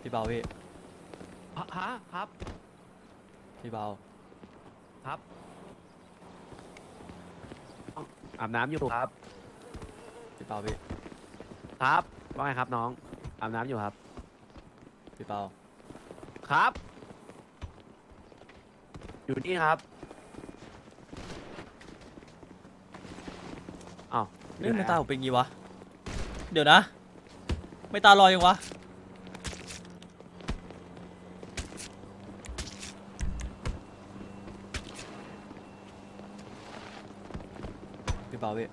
พี่เบาพี่ฮะฮะครับ พี่เบาครับอาบน้ำอยู่ครับ พี่เบาพี่ครับ ว่าไงครับน้อง อาบน้ำอยู่ครับ พี่เบาครับ อยู่นี่ครับอ้าวเฮ้ยทำไม่ตาผมเป็นงี้วะ เดี๋ยวนะ ไม่ตาลอยยังวะพี่เปาพี่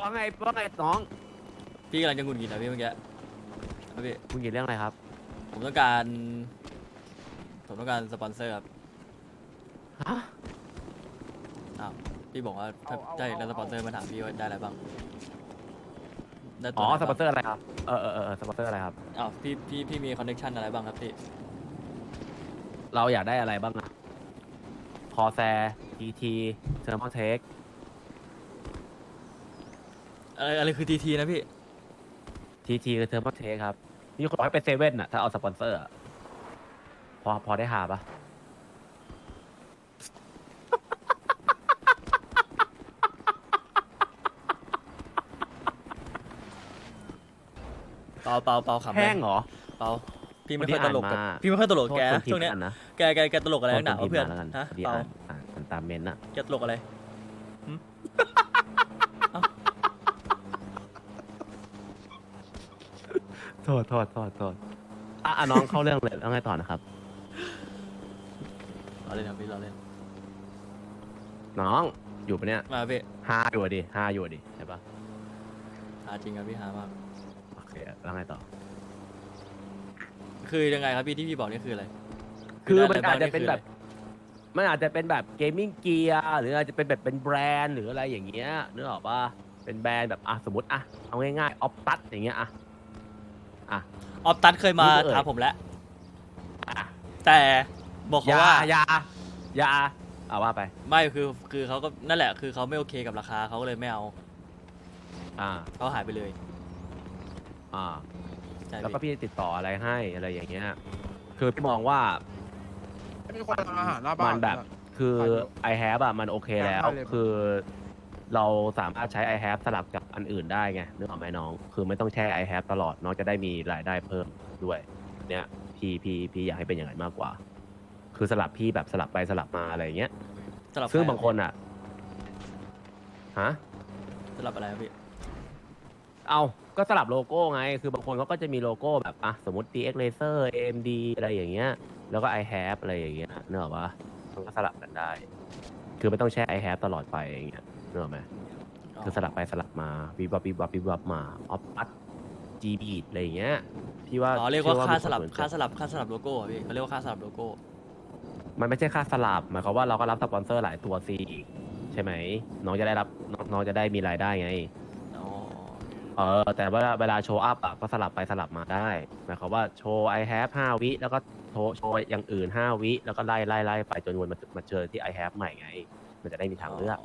ว่าไงว่าไงน้องพี่กำลังจะหงุดหงิดนะพี่เมื่อกี้ครับพี่คุณยินเรื่องอะไรครับ ผมต้องการ ผมต้องการสปอนเซอร์ครับฮะ อ้าวพี่บอกว่าถ้าเอาเอาได้แล้วเอาสปอนเซอร์มาถามพี่ว่าได้อะไรบ้าง ได้ตัอ๋วอไหนสปอนบ้างเซอร์อะไรครับเออเออเออเออสปอนเซอร์อะไรครับ อ้าวพี่พี่พี่มีคอนเนคชันอะไรบ้างครับพี่เราอยากได้อะไรบ้างอะคอแซทีทีเทอร์มอเทคอะไรอะไรคือทีทีนะพี่ ทีทีคือเทอร์มอเทคครับ นี่ขอให้เป็นเซเว่นอะถ้าเอาสปอนเซอร์อะพอพอได้หาปะ เปาเปาเปาขำไหมแห้งเหรอ เปาพี่ไม่วันนี้ค่อยตลกกับอ่านมา พี่ไม่ค่อยตลกโทษแกคนะนพิมช่วงพ์เนี้ยอ่านนะแกแกแกตลกอะไรนักหนาโทษควะเพื่อนพิมพ์มาแล้วกันฮะพอดีเปาอ่านอ่านอ่านตามเมนต์อะแกตลกอะไรโทษโทษโทษโทษอะอะน้องเข้าเรื่องเลยแล้วไงต่อนะครับ เราเล่นครับพี่เราเล่นน้องอยู่ปะเนี่ยมาพี่ฮาอยู่อะดิฮาอยู่อะดิใช่ปะหาจริงครับพี่หามากโอเค แล้วไงต่อ คือยังไงครับพี่ที่พี่บอกนี่คืออะไรคือมันด้อาจไรจะบ้งเป็นแบบ มันอาจจะเป็นแบบเกมมิ่งเกียร์หรืออาจจะเป็นแบบเป็นแบรนด์หรืออะไรอย่างเงี้ยนึกออกปะเป็นแบรนด์แบบอะสมมติอะเอาง่ายๆออฟตัดอย่างเงี้ยอะอะออฟตัดเคยมานี่คือเอ่ยถามผมแล้วอะแต่บอกอเขายาว่าอยาอยาเอาว่าไป ไม่คือคือเขาก็นั่นแหละ คือเขาไม่โอเคกับราคาเขาก็เลยไม่เอา อ่าเขาหายไปเลย อ่า ใช่แล้วก็พี่พี่ติดต่ออะไรให้อะไรอย่างเงี้ย คือพี่มองว่า มีคนทำอาหารหน้าบ้าน มันแบบคือ i h a v e อะมันโอเคแล้ว ได้เลย คือ เราสามารถใช้ i h a v e สลับกับอันอื่นได้ไงนึกออกไหมน้อง คือไม่ต้องแช่ i h a v e ตลอดน้องจะได้มีรายได้เพิ่มด้วย เนี่ยพี่พี่พี่อยากให้เป็นอย่างนั้นมากกว่า คือสลับพี่แบบสลับไปสลับมาอะไรอย่างเงี้ย สลับซึ่งใรบางคนอะฮะ สลับอะไรครับพี่ เอา ก็สลับโลโก้ไง คือบางคนเขาก็จะมีโลโก้แบบอะสมมติ DX Laser AMD อะไรอย่างเงี้ย แล้วก็ i h a v e อะไรอย่างเงี้ยเนกอะปะมันก็สลับกันได้ คือไม่ต้องแช่ i h a v e ตลอดไปอย่างเงี้ยเนกอะไหมคือสลับไปสลับมาวิบวับวิบวับวิบวับมาออฟปัด G beat อะไรอย่างเงี้ยพี่ว่าอ๋อเรียกว่าชื่อค่ามีสลับนนใจค่าสลับค่าสลับโลโก้อะพี่เขาเรียกว่าค่าสลับโลโก้มันไม่ใช่ค่าสลับหมายความว่าเราก็รับสปอนเซอร์หลายตัวซีใช่ไหมน้องจะได้รับน้องน้องจะได้มีรายได้ไงอ๋อ เออแต่ว่าเวลาโชว์อัพอะก็สลับไปสลับมาได้หมายความว่าโชว์ I have 5 วิแล้วก็โชว์โชว์อย่างอื่น 5 วิ แล้วก็ไล่ไล่ไล่ไปจนวนมามาเจอที่ I have ใหม่ไง มันจะได้มีทางเลือก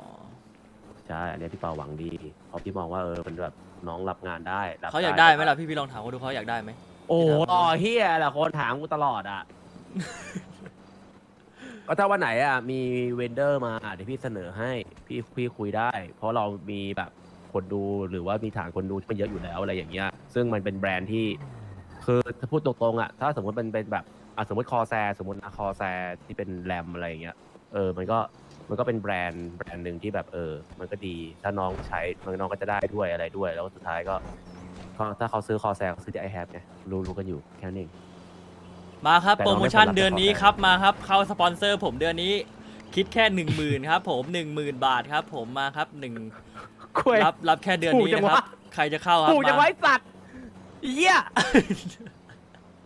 ใช่อันนี้พี่เปาหวังดีเพราะพี่มองว่าเออมันแบบน้องรับงานได้รับเขาอยากได้ไหมล่ะพี่พี่ลองถามเขาดูเขาอยากได้ไหมโอ้ต่อเฮียแหละคนถามกูตลอดอะก็ถ้าวันไหนอะมีเวนเดอร์มาเดี๋ยวพี่เสนอให้พี่พี่คุยได้ เพราะเรามีแบบ คนดูหรือว่ามีฐานคนดูที่มันเยอะอยู่แล้วอะไรอย่างเงี้ยซึ่งมันเป็นแบรนด์ที่ คือถ้าพูดตรงๆอะถ้าสมมติมันเป็นแบบอะสมมติคอแซสมมตินะคอแซที่เป็นแรมอะไรอย่างเงี้ยเออมันก็มันก็เป็นแบรนด์แบรนด์หนึ่งที่แบบเออ มันก็ดีถ้าน้องใช้น้องก็จะได้ด้วยอะไรด้วย แล้วสุดท้ายก็ก็ถ้าเขาซื้อคอแซเขาซื้อที่ไอแฮปไงรู้รู้กันอยู่แค่นั้นเอง มาครับแต่โปรเราโมไม่ชั่นควรรับเดือนนี้แต่ของครับมาครับเข้าสปอนเซอร์ผมเดือนนี้ คิดแค่หนึ่งหมื่นครับผมหนึ่งหมื่นบาทครับผมมาครับหนึ่ง คุยรับรับแค่เดือนถูกนี้จังนะครับ วะ ใครจะเข้าครับถูกจังมา ไว้สัตว์เหี้ย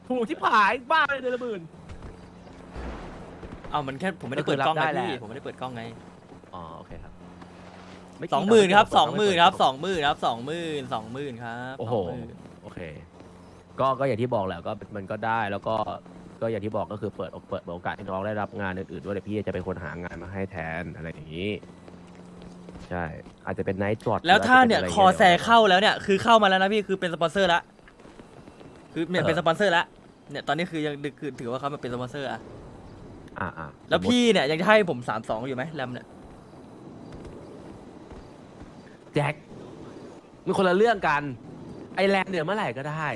ถูกที่ผายบ้าไปเดือนละหมื่น เอามันแค่ผมไม่ได้ก็คืเปิอดกล้องรับไงได้พี่แหละ ผมไม่ได้เปิดกล้องไงอ๋อโอเคครับสองหมื่นครับสองหมื่นครับสององหมื่นครับสองหมื่นสองหมื่นครับโอ้โห20,000โอเค ก็ก็อย่างที่บอกแหละก็มันก็ได้แล้วก็ก็อย่างที่บอกก็คือเปิดเปิดโอกาสให้น้องได้รับงานอื่นๆด้วยเดี๋ยวพี่จะเป็นคนหางานมาให้แทนอะไรอย่างนี้ ใช่ อาจจะเป็นไนท์จอดแล้วถ้าเนี่ยคอแซเข้าแล้วเนี่ยคือเข้ามาแล้วนะพี่คือเป็นสปอนเซอร์ละคือเนี่ยเป็นสปอนเซอร์ละเนี่ยตอนนี้คือยังคือถือว่าเขามาเป็นสปอนเซอร์อะอ่าอ่าแล้วพี่เนี่ยยังจะให้ผมสามสองอยู่ไหมแรมเนี่ยแจ็คมันคนละเรื่องกัน ไอแรมเนี่ยเมื่อไหร่ก็ได้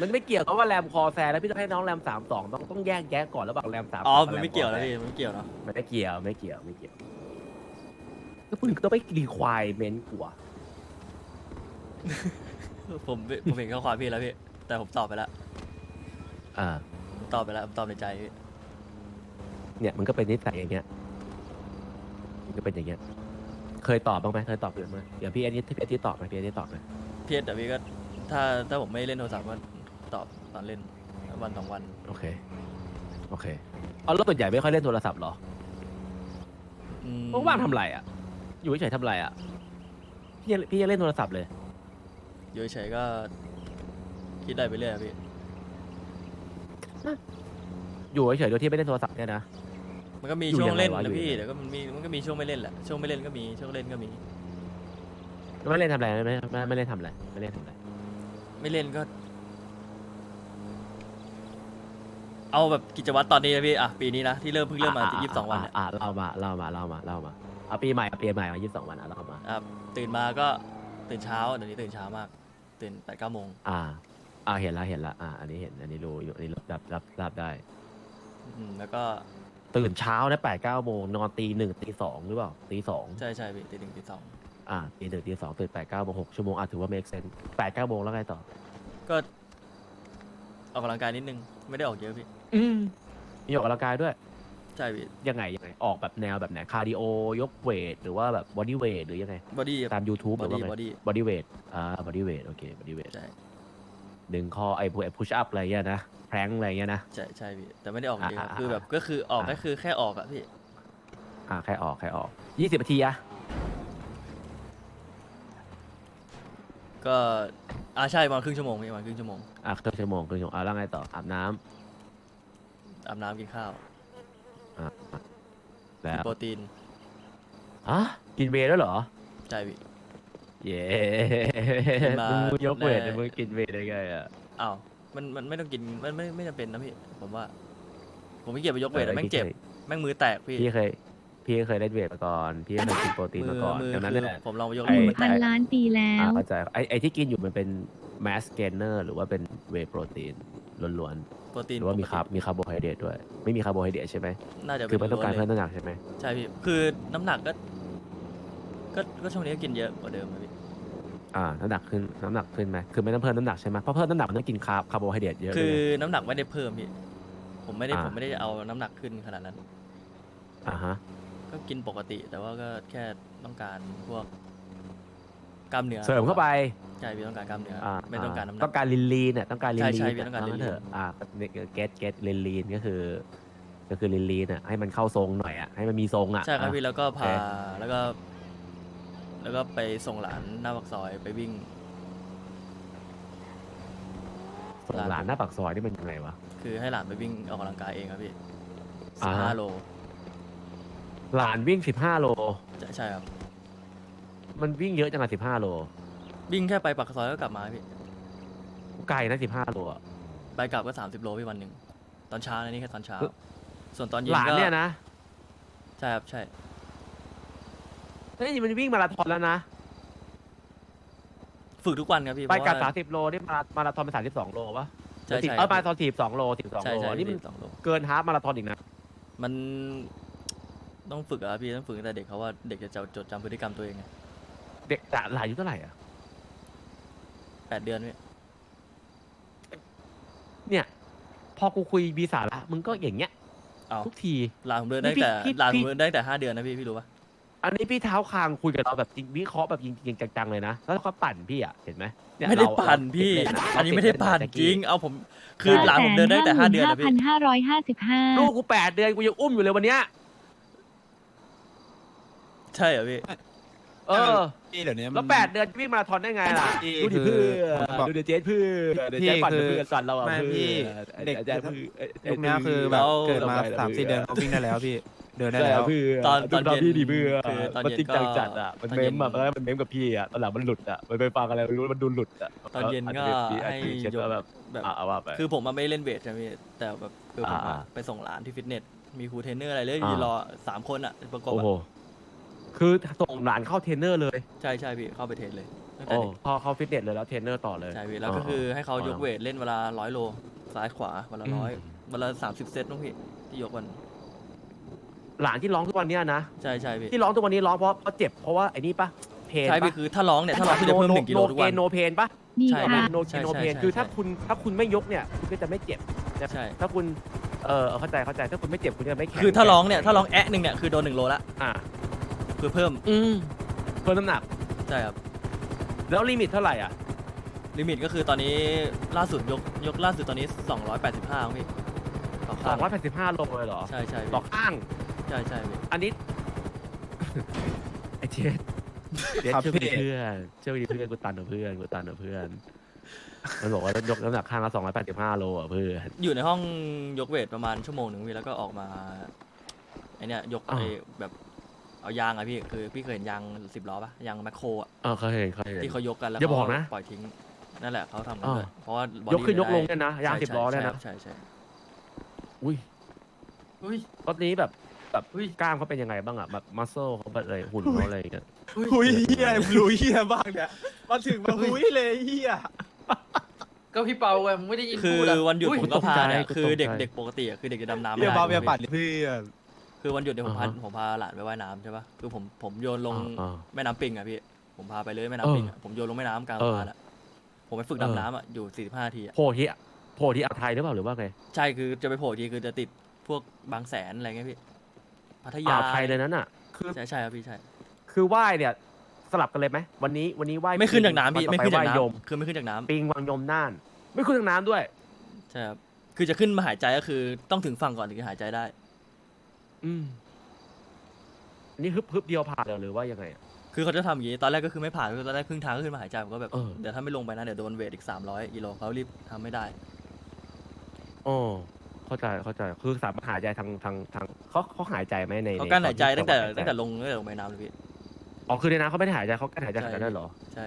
มันไม่เกี่ยวกับว่าแรมคอแซแล้วพี่ต้องให้น้องแรมสามสองต้องต้องแยกแยะก่อนระหว่างแรมสามอ๋อมันไม่เกี่ยวนะพี่มันไม่เกี่ยวเนาะมันไม่เกี่ยวไม่เกี่ยวไม่เกี่ยว ก็พูดถึงต้องไปรีควายเมนต์กว่าผมผมเห็นข้อความพี่แล้วพี่ แต่ผมตอบไปแล้วอ่า ผมตอบไปแล้วผมตอบในใจพี่เนี่ยมันก็เป็นนิสัยอย่างเงี้ยมันก็เป็นอย่างเงี้ย เคยตอบบ้างไหมเคยตอบเพื่อนไหมเดี๋ยวพี่อันนี้พี่อันนี้ตอบไหมพี่อันนี้ตอบไหมพี่แต่พี่ก็ถ้าถ้าผมไม่เล่นโทรศัพท์ก็ตอบตอนเล่นวันสองวัน โอเค โอเคเอาแล้วส่วนใหญ่ไม่ค่อยเล่นโทรศัพท์เหรออืมว่างๆทำไรอะ อยู่เฉยๆทำไรอะ พี่ยังพี่ยังเล่นโทรศัพท์เลย อยู่เฉยๆก็ คิดได้ไปเรื่อยอะพี่ อยู่เฉยๆโดยที่ไม่เล่นโทรศัพท์เนี่ยนะ มันก็มีอยู่ช่วยังงไงเล่นวะนะอยู่พี่ยังไงเดี๋ยวก็มันมีมันก็มีช่วงไม่เล่นแหละช่วงไม่เล่นก็มีช่วงเล่นก็มี ไม่เล่นทำอะไรไม่ไม่ไม่เล่นทำอะไรไม่เล่นทำอะไรไม่เล่นก็ เอาแบบกิจวัตรตอนนี้นะพี่อะปีนี้นะที่เริ่มเพิ่งเริ่มมายี่สิบสองวันเนี่ยอ่าเล่ามาเล่ามาเล่ามาเล่ามา เอาปีใหม่เอาปีใหม่มายี่สิบสองวันอะเล่ามาอะตื่นมาก็ตื่นเช้าเดี๋ยวนี้ตื่นเช้ามาก ตื่นแปดเก้าโมงอ่า อ่าเห็นละเห็นละอ่า อันนี้เห็นอันนี้รู้อยู่อันนี้รับรับรับได้ อืมแล้วก็ตื่นเช้านะแปดเก้าโมงนอนตีหนึ่งตีสองหรือเปล่าตีสองใช่ใช่พี่ตีหนึ่งตีสองอ่าตีหนึ่งตีสองตื่นแปดเก้าโมงหกชั่วโมงอะถือว่า make sense แปดเก้าโมงแล้วไงต่อ ก็ออกกำลังกายนิดนึง ไม่ได้ออกเยอะพี่ อืมมีออกกำลังกายด้วย ใช่พี่ยังไงยังไงออกแบบแนวแบบไหนคาร์ดิโอยกเวทหรือว่าแบบบอดี้เวทหรือยังไง บอดี้ตาม YouTube หบอรือว่าดี้ไงบอดี้ บอดี้เวทอ่าบอดี้เวทโอเค บอดี้เวทใช่ ดึงคอไอ้พวกไอ้พุชอัพอะไรเงี้ยนะ แพร้งอะไรเงี้ยนะ ใช่ใช่พี่แต่ไม่ได้ออกเยอะครับอ่าคือแบบก็คือออกอ่า ก็คือแค่ออกอะพี่อ่าแค่ออกแค่ออกยี่สิบนาทีอะก็อ่าใช่ประมาณครึ่งชั่วโมงพี่ประมาณครึ่งชั่วโมงอะครึ่งชั่วโมงครึ่งชั่วโมงอะแล้วไงต่ออาบน้ำอาบน้ำกินข้าว อะแล้กินวโปรตีนอะกินเวย์ด้วยเหรอ ใช่พี่ เย้กินมามึงยกเวทได้มึงกินเวทได้ไงอะ อ้าวมันมันไม่ต้องกินมันไม่ไม่จำเป็นนะพี่ ผมว่า ผมไม่เกียจไปยกเวทอะแม่งเจ็บแม่งมือแตกพี่พี่เคย พี่เคยเล่นเวทมาก่อน พี่เคยกินโปรตีนมืมาก่อนมือดังนั้นคือแหละผมลองไปยกไอ้มือหมันแตพันกล้านปีแล้อ่าว เข้าใจไอไอที่กินอยู่มันเป็นแมสเกนเนอร์หรือว่าเป็นเวทโปรตีน ล้วนโปรตีๆนหรือว่ามีปกติคาร์บมีคาร์โบไฮเดรตด้วย ไม่มีคาร์โบไฮเดรตใช่ไหมน่าจะคือไม่ต้องการล้เพิ่วมนเลยน้ำหนักใช่ไหมใช่พี่คือน้ำหนักก็ ก็ก็ช่วงนี้ก็กินเยอะกว่าเดิมนะพี่อ่าน้ำหนักขึ้นน้ำหนักขึ้นไหมคือไม่ต้องเพิ่มน้ำหนักใช่ไหมเพราะเพิ่มน้ำหนักมันต้องกินคาร์บคาร์โบไฮเดรตเยอะคืเลอยน้ำหนักไม่ได้เพิ่มพี่ผมไม่ได้อ่า ผมไม่ได้เอาน้ำหนักขึ้นขนาดนั้น อ่าฮะก็กินปกติ แต่ว่าก็แค่ต้องการพวกกล้ามเนื้อเสริมเข้าไปใช่พี่ต้องการกล้ามเนื้อออ่าไม่ต้องการน้ำหนัต้อกงการลีนลีนเนี่ยต้องการลีนใช่ลีใช่นพี่ต้องการเา lean เถอะอ่าเกตเกตลีนลีนก็คือ ก็คือลีนลีนอะให้มันเข้าทรงหน่อยอะให้มันมีทรงอะใช่ครับอะพี่แล้วก็พาโอเคแล้วก็ แล้วก็ไปส่งหลานหน้าปากซอยไปวิ่งส่งหลานหน้าปากซอยนี่มันยังไงวะ คือให้หลานไปวิ่งออกกำลังกายเองครับพี่อ่าสิบฮะ ห้าโลหลานวิ่งสิบห้าโล ใช่ใช่ครับ มันวิ่งเยอะจังอะสิบห้าโล วิ่งแค่ไปปากซอยก็กลับมาพี่ไกลนะสิบห้าโลอะไปกลับก็สามสิบโลพี่วันหนึ่งตอนเช้านะนี่แค่ตอนเช้าคือส่วนตอนเย็นหลานก็เนี่ยนะใช่ครับใช่เฮ้ยมันวิ่งมาราธอนแล้วนะ ฝึกทุกวันครับพี่ไปกลับเพสาราะมว่าสิบโลนี่มามาราธอนเป็นสามสิบสองโลวะใช่ใช่ เออมาราธอนสี่สองโลสิบสองใช่โลใช่อันนี่มันสองโล เกินฮาล์ฟมาราธอนอีกนะมันต้องฝึกอะครับพี่ต้องฝึกตั้งแต่เด็กเขาว่าเด็กจะจดจำพฤติกรรมตัวเองไงเด็กแต่หลานอายุเท่าไหร่อะแป ดเดือนพี่เนี่ย พอกูคุยมีสาระมึงก็อย่างเงี้ยเอาทุกทีหลานผมเดินได้นี่พี่แต่พี่หลานผพี่ มเดินได้แต่ห้าเดือนนะพี่พี่รู้ปะอันนี้พี่เท้าคางคุยกับเราแบบจริงวิเคราะห์แบบจริงๆจังๆเลยนะแล้วเขาปั่นพี่อะเห็นไหมเนี่ยไม่ได้เราปั่นเราพี่ติดเล่ะอันนี้เาไม่ได้ติเล่ปั่นแต่จริง เอาผมคือหลานผมเดินได้แต่ห้าเดือนนะพี่พันห้าร้อยห้าสิบห้าลูกกูแปดเดือนกูยังอุ้มอยู่เลยวันเนี้ยใช่เหรอพี่ เออ พี่เดี๋ยวนี้มัน แล้วแปดเดือนวิ่งมาราธอนได้ไงล่ะ พี่ดูดิคือเพื่อนบอกดูดิเจสเพื่อนเดี๋ยวพี่เจสปั่นคือเพื่อนสั่นเราอะไม่เพื่อนพี่ไอ้เด็กไอ้แจ๊คเพื่อนไอ้ไอ้ยุคนี้คือเพื่แบอนบเกิดมาไสามสี่เดือนเขาวิ่งได้แล้วพี่ เดินได้ใช่แล้ว เพื่อตอนตอนดูเย็นพี่ดีเพื่อคือตอนมันเย็นจริงจังก็จัดอะมันตอนเมเย็มนอะตอนแรกมันเมมกับพี่อะตอนหลังมันหลุดอะมันไปฟังอะไรไม่รู้มันดูหลุดอะตอนเย็นก็อาจจะมีอาจให้จะมีเช็ดยกว่าแบบแบบ อะเอาว่าไป คือผมมาไม่ได้เล่นเวทใช่ไหมพี่แต่แบบคือผมอะอ่าไปส่งหลานที่ฟิตเนส มีครูเทรนเนอร์อะไรเลยอ่ายืนรอสามคนอะประกบโอ้อะโห คือส่งหลานเข้าเทรนเนอร์เลยใช่ใช่พี่เข้าไปเทรนเลยตั้งแต่โอ้เด็กพอเข้าฟิตเนสเลยแล้วเทรนเนอร์ต่อเลยใช่พี่แล้วก็คือให้เขาอ่ายกเวทเล่นเวลาร้อยโลซ้ายขวาวันละอืมร้อยวันละสามสิบเซตน้องพี่ที่ยกวันหลานที่ร้องทุกวันเนี้ยนะ ใช่ใช่พี่ที่ร้องทุกวันนี้ร้องเพราะเพราะเจ็บเพราะว่าไอ้นี่ปะเพนใช่พี่คือถ้าร้องเนี่ยถ้าร้องพี่จะเพิ่มหนึ่งกิโลทุกวัน โนเพนปะนี่ใช่ ค่ะ โนใช่กิโนใช่เพนใช่คือถ้าใช่คุณถ้าคุณไม่ยกเนี่ยคุณก็จะไม่เจ็บใช่ ถ้าคุณเออเข้าใจเข้าใจถ้าคุณไม่เจ็บคุณจะไม่แข็งคือถ้าร้องเนี่ยถ้าร้องแอะหนึ่งเนี่ยคือโดนหนึ่งโลละ อ่า คือเพิ่มอืมเพิ่มน้ำหนัก ใช่ครับแล้วลิมิตเท่าไหร่อะ ลิมิตก็คือตอนนี้ล่าสุดยกยกล่าสุดตอนนี้ 285ครับพี่ต่อสข้าองงร้อยแปดสิบห้าโลเลยเหรอ ใช่ใช่ต่อพี่ข้าง ใช่ใช่พี่อันนี้ ไอเจสเจสครับเชื่อกูดิพี่เพื่อนเชื่อกูดิเพื่อนกูตันกับเพื่อนกูตันกับเพื่อน มันบอกว่ายกน้ำหนักข้างละสองร้อยแปดสิบห้าโลอะเพื่อน อยู่ในห้องยกเวทประมาณชั่วโมงหนึ่งพี่แล้วก็ออกมาไอเนี่ยยกอ่าไอแบบ เอายางอะพี่คือพี่เคยเห็นยางสิบล้อปะยางแมคโครอะเออเคยเห็นเคยเห็น ที่เขายกกันแล้วอย่าเขาบอกนะปล่อยทิ้งนั่นแหละเขาทำกันอ่าด้วยเพราะว่า body ยกขึ้นยกลงไม่เนี่ยได้นะยางใช่สิบล้อเนี่ยนะใช่ใช่ใช่อุ้ยอุ้ยรถนี้แบบแบบอุ้ยกล้ามเขาเป็นยังไงบ้างอะแบบมัสเซลเขาแบบอะไรหุ่นเขาอะไรอย่างเงี้ยหุยเฮียรู้เฮียบ้างเนี่ยมาถึงมาหุยเลยเฮียก็พี่เปาไงมึงไม่ได้ยินคือพูดอะวันหยุดอุ้ผมก็พาเนี่ยตกใจคือเด็กตกใจเด็กปกติอะคือเด็กจะดำน้ำเฮีไม่ยได้บาเบียใช่ไหมปัดพี่เพื่อน คือวันหยุดเนี่ยผมพาอ่าฮะผมพาหลานไปว่ายน้ำใช่ปะคือผมผมโยนลงอ่าแม่น้ำปิงอะพี่ ผมพาไปเลยแม่เอน้ำอปิงอะผมโยนลงแม่น้ำกลางเออสะพานอะผมไปฝึกเออดำน้ำอะอยู่45นาทีอะโผล่ที่โผล่ที่อ่าวไทยหรือเปล่าหรือว่าไงใช่คือจะไปโผล่อีกทีคือจะติดพวกบางแสนอะไรเงี้ยพี่ พัทยาอ่าวไทยเลยนั้นอะ คือใช่ใช่ครับพี่ใช่ คือว่ายเนี่ย สลับกันเลยไหมวันนี้วันนี้ว่ายไม่ขึ้นจากน้ำพี่ วัไม่ต่อปขึ้นจากว่ายยม น้ำคือไม่ขึ้นจากน้ำปิงวังยมน่าน ไม่ขึ้นจากน้ำด้วย ใช่ครับ คือจะขึ้นมาหายใจก็คือต้องถึงฝั่งก่อนถึงจะหายใจได้ อืมอันนี่ฮึบฮึบเดียวผ่านเลยหรือว่ายังไงอะ คือเขาจะทำอย่างนี้ ตอนแรกก็คือไม่ผ่านคือตอนแรกครึ่งทางก็ขึ้นมาหายใจผมก็แบบ เออ เดี๋ยวถ้าไม่ลงไปนะ เดี๋ยวโดนเวทอีก 300กิโลเขารีบทำไม่ได้ อ๋อเข้าใจเข้าใจคือสามารถหายใจทางทางทางเขาเขาหายใจไหมในเขากั้นหายใจตั้งแต่ตอนที่ตั้งแต่ลงตั้งแต่ลงไปน้ำเลยพี่ อ๋อคือในน้ำเขาไม่ได้หายใจเขากั้นหายใจใช่ขนาดนั้นเหรอใช่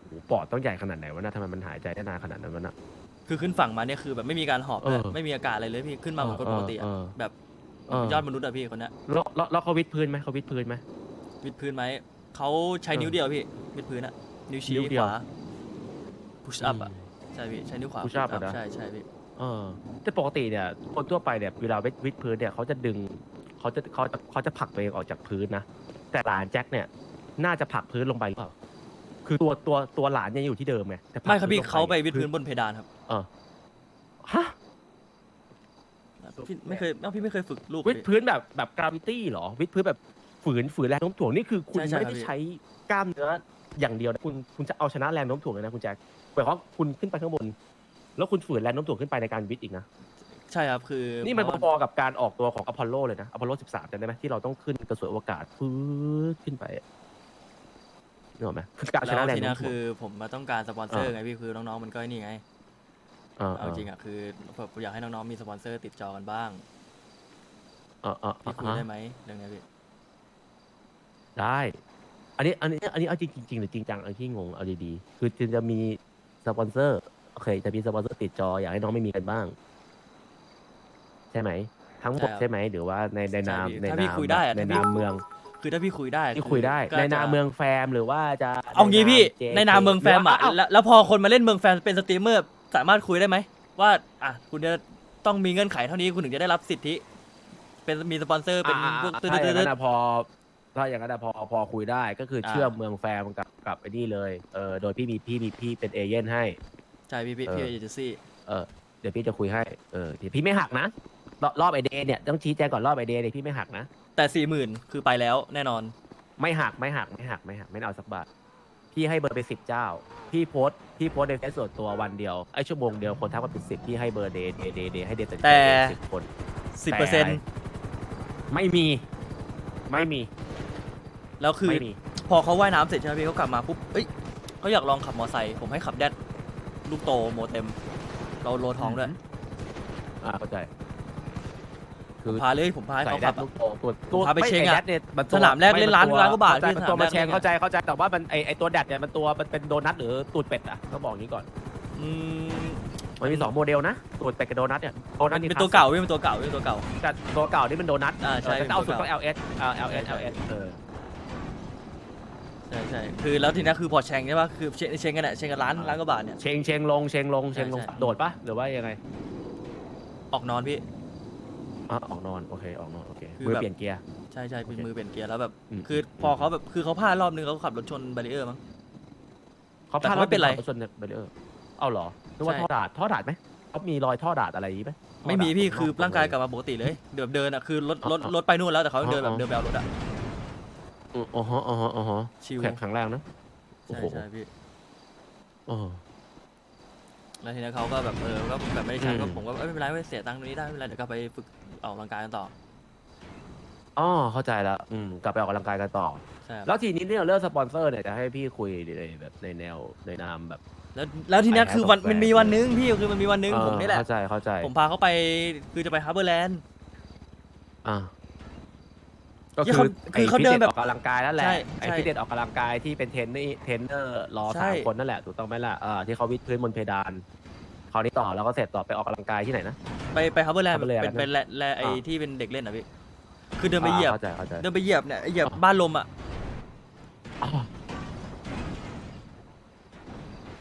โอ้โหปอดต้องใหญ่ขนาดไหนวะนะทำไมมันหายใจได้นานขนาดนั้นวะนะ คือขึ้นฝั่งมาเนี่ยคือแบบไม่มีการหอบเออด้วยไม่มีอาการอะไรเลยพี่ ขึ้นมาเหมือนคนปกติอะเออเออแบบ เออ ยอดมนุษย์อะพี่คนเนี้ยแล้วแล้วแล้วเขาวิดพื้นไหมเขาวิดพื้นไหม วิดพื้นไหมเขาใช้เออนิ้วเดียวพี่วิดพื้นอะนิ้วชี้นิ้วเดียวขวา push up อะใช่พี่ใช้นิ้วขวา push up อะนะ ใช่ใช่พี่เออแต่ปกติเนี่ยคนทั่วไปเนี่ยเวลาวิดวิดพื้นเนี่ยเขาจะดึงเขาจะเขาจะเขาจะผลักตัวเองออกจากพื้นนะแต่หลานแจ็คเนี่ยน่าจะผลักพื้นลงไปหรือเปล่าคือตัวตัวตัวหลานยังอยู่ที่เดิมไงแต่ผลักไม่ครับพี่ลงเขาไปวิดพื้นบนเพดานครับ เออฮะ พี่ไม่เคยเอ้าพี่ไม่เคยฝึกลูกวิดพี่ พื้นแบบแบบกราวิตี้เหรอ วิดพื้นแบบฝืนฝืนแรงโน้มถ่วงนี่คือคุณใช่ใช่ไม่ครับได้พี่ใช้กล้ามเนื้ออย่างเดียวนะคุณคุณจะเอาชนะแรงโน้มถ่วงเลยนะคุณแจ็คหมายความว่าคุณขึ้นไปข้างบน แล้วคุณฝืนแรงโน้มถ่วงขึ้นไปในการวิดอีกนะ ใช่ครับคือนี่มันเพราะพว่าอๆกับการออกตัวของอพอลโลเลยนะอพอลโล 13จำได้ไหมที่เราต้องขึ้นกระสวยอวกาศฟื้นขึ้นไปอะนึกออกไหมคือการชแล้นะวแรงทีโน้นี้มถ่วคืง อผมมาต้องการสปอนเซอร์อ่าไงพี่คือน้องๆมันก็นี่ไง อ่าเอาจริงอะคือผมอยากให้น้องๆมีสปอนเซอร์ติดจอกันบ้างอ่าอ่าพี่คุยอ่าได้ไหมเรื่องเนี้ยพี่ได้ อันนี้อันนี้อันนี้เอาจริงจริงๆหรือจริงจังเอาที่งงเอาดีๆคือจะจะมีสปอนเซอร์โอเค จะมีสปอนเซอร์ติดจออยากให้น้องไม่มีกันบ้าง ใช่ไหม ทั้งหมดใช่ไหมหรือว่าในในนามในถ้านาพี่มคุยได้อะในถ้าพี่นามเมือง คือถ้าพี่คุยได้ที่คุยได้ก็ในจะนามเมืองแฟมหรือว่าจะเอางี้พี่ใาม JK ในนามเมืองแฟมอะหรืว่าแล้วแล้วพอคนมาเล่นเมืองแฟมเป็นสตรีมเมอร์ สามารถคุยได้ไหมว่าอะคุณจะต้องมีเงื่อนไขเท่านี้คุณถึงจะได้รับสิทธิ เป็นมีสปอนเซอร์เป็นอ่าพวกอ่าตืดถ้าอย่างนั้นๆอะพอถ้าอย่างนั้นอะพอพอคุยได้ก็คือเชื่อมเมืองแฟมกับกับไอ้นี่เลยเออโดยพี่มีพี่มีพี่เป็นเอเย่นให้ ๆใช่พี่พี่เออพี่เอเจนซี่ เออเดี๋ยวพี่จะคุยให้เออเดี๋ยวพี่ไม่หักนะรอบรอบไอเดย์เนี่ยต้องชี้แจงก่อนรอบไอเดย์เนี่ยพี่ไม่หักนะ แต่สี่หมื่นคือไปแล้วแน่นอน ไม่หักไม่หักไม่หักไม่หักไม่เอาสักบาท พี่ให้เบอร์ไปสิบเจ้า พี่โพสต์พี่โพสต์ในเฟซส่วนตัววันเดียวไอชั่วโมงเดียวคนทักมาเป็นสิบพี่ให้เบอร์เดย์เดย์เดย์เดย์ให้เดย์แต่ สิบคน สิบเปอร์เซ็นต์ไม่มี ไม่มีแล้วคือ ไม่มี พอเขาว่ายน้ำเสร็จใช่ไหมพี่เขากลับมาปุ๊บเอ้ยเขาอยากลองขับมอไซค์ผมให้ขับแดดลูกโตโมเต็ม เราโลท้องด้วย อ่าเข้าใจ คือพาเลยผมพาให้ใส่เขาแดขัดบลูอะกโป่งตัวตัวพาไปเช็คอะม่อ้แดดเนี่ยมันตัวสนามแรกเล่นล้านไม่มัตัวล้านกว่าบาทเข้ใจพี่มันตัวสนามแรมากแชงเนี่ยเข้าใจเข้าใจแต่ว่ามันไอไอตัวแดดเนี่ยมันตัวมันเป็นโดนัทหรือตูดเป็ดอะต้องบอกอย่างนี้ก่อนอืมมันมีสองโมเดลนะตูดเป็ดกับโดนัทเนี่ยโดนัทเป็นตัวเก่าพี่เป็นตัวเก่าเป็นตัวเก่าแต่ตัวเก่านี่มันโดนัทอ่าใช่เออแต่ถ้าเอาสุดเป็นตัวก็เก่า LS อ่า LS ใช่ LS เออใช่ใช่คือแล้วทีนี้คือพอแชงใช่ปะคือเชงเชงกันเนี่ยเชงกันล้านล้านกว่าบาทเนี่ยเชงเชงลงเชงลงเชงลงใช่ใช่โดดปะหรือว่ายังไงออกนอนพี่ อะออกนอนโอเคออกนอนโอเคคือมือแบบ เปลี่ยนเกียร์ ใช่ใช่เป็นโอเคมือเปลี่ยนเกียร์แล้วแบบ อืม คือพอเขาแบบคือเขาพลาดรอบนึงเขาขับรถชนบารีเออร์มั้ง เขาแต่พลาดเขาไม่เป็นไรชนเนี่ยเบรเออร์เอาเหรอนึกว่าใช่ ท่อดาดท่อดาดไหมเขามีรอยท่อดาดอะไรอย่างงี้ไหมไม่มีพี่คือร่างกายกลับบมาปกติเลยเดินเดินอะคือรถรถอ๋อรถไปนู่นแล้วแต่เขายังเดินแบอ๋บอเดินไปเอารถอะอ๋อฮะอ๋อฮะอ๋อฮะชิวแข็งแข็งแรงนะโอ้ใช่โหใช่พี่ อ๋อ แล้วทีนี้เขาก็แบบเออก็แบบไม่ได้ใช้ก็อืม ผมก็เอ้ยไม่เป็นไรไม่เสียตังค์ตรงนี้ได้ไม่เป็นไรเดี๋ยวก็ไปฝึก ออกกำลังกายกันต่ออ๋อเข้าใจแล้วอืมกลับไปออกกำลังกายกันต่อ ใช่ครับแล้วทีนี้เนี่ยเรื่องสปอนเซอร์เนี่ยจะให้พี่คุยในแบบในแนวในนามแบบ แล้วแล้วทีเนี้ยไปหาคือวันกาแฟมันมีวันนึงพี่คือมันมีวันนึงเออผมนี่แหละเข้าใจเข้าใจผมพาเขาไปคือจะไปฮาร์เบอร์แลนด์ อ่าก็ที่คือเขาคือเขาเดินแบบไอ้ฟิตเนสออกกำลังกายนั่นแหละใช่ไอ้ใช่ฟิตเนสออกกำลังกายที่เป็นเทรนนี่เทรนเนอร์รอใช่ สามคนนั่นแหละถูกต้องไหมล่ะอ่าที่เขาวิดพื้นบนเพดาน คราวนี้ต่อแล้วก็เสร็จต่อไปออกกำลังกายที่ไหนนะ ไปไปฮาร์เบอร์แลนด์ Harbour Land เป็นเป็นแลแลไออ่า ที่เป็นเด็กเล่นอะพี่ คือเดินไปเหยียบ อ่าเข้าใจเข้าใจ เดินไปเหยียบเนี่ยเหยียบบ้านลมอะ อ๋อ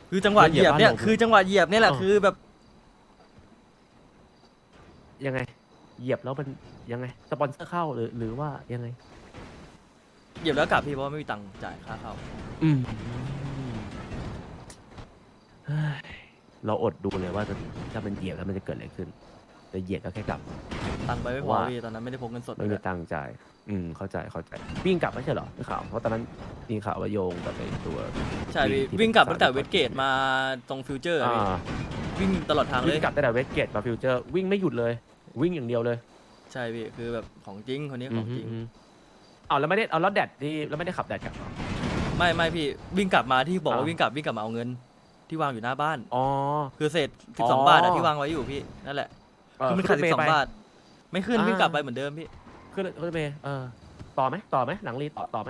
คือจังหวะเดินเหเหยียียยบบเนี่ยบ้านลมคือจังหวะเหยียบเนี่ยแหละอ๋อคือแบบยังไง เหยียบแล้วมันยังไง สปอนเซอร์เข้าหรือหรือว่ายังไง เหยียบแล้วกลับพี่เพราะว่าไม่มีตังค์จ่ายค่าเข้าอืมเฮ้ย เราอดดูเลยว่าจะถ้ามันเหยียบแล้วมันจะเกิดอะไรขึ้น แต่เหยียบแล้วแค่กลับ ตังค์ไปไม่พอว่า พี่ตอนนั้นไม่ได้พกเงินสดไม่เลมียตังค์จ่าย อืม เข้าใจ เข้าใจ วิ่งกลับไม่ใช่เหรอข่าวเพราะตอนนั้นมีข่าวว่าโยงกับไอ้ตัว ใช่พี่ที่วิ่งกลับเป็นตั้งแต่สาม เวสเกตมาตรงฟิวเจอร์อะอ่าพี่วิ่งตลอดทางเลวิ่ยงกลับตั้งแต่เวสเกตมาฟิวเจอร์ วิ่งไม่หยุดเลย วิ่งอย่างเดียวเลยใช่พี่คือแบบของจริงคนนี้ของจริงอืมเอาแล้วไม่ได้เอาแล้วแดดที่แล้วไม่ได้ขับแดดกลับเหรอ ไม่ไม่พี่วิ่งกลับมาที่บอกว่าอ่า วิ่งกลับวิ่งกลับมาเอาเงิน ที่วางอยู่หน้าบ้าน อ๋อ คือเศษอ๋อ12บาทอะที่วางไว้อยู่พี่นั่นแหละเออคือมันขาดขึ้นเมย์ไป12บาท ไม่ขึ้นอ่าวิ่งกลับไปเหมือนเดิมพี่ขึ้นขึ้นเมย์เออ ต่อไหมต่อไหมหลังรีต่อต่อไหม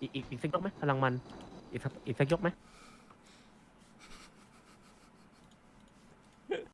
อีกอีกอีกสักยกไหมพลังมัน อีกสักอีกสักยกไหม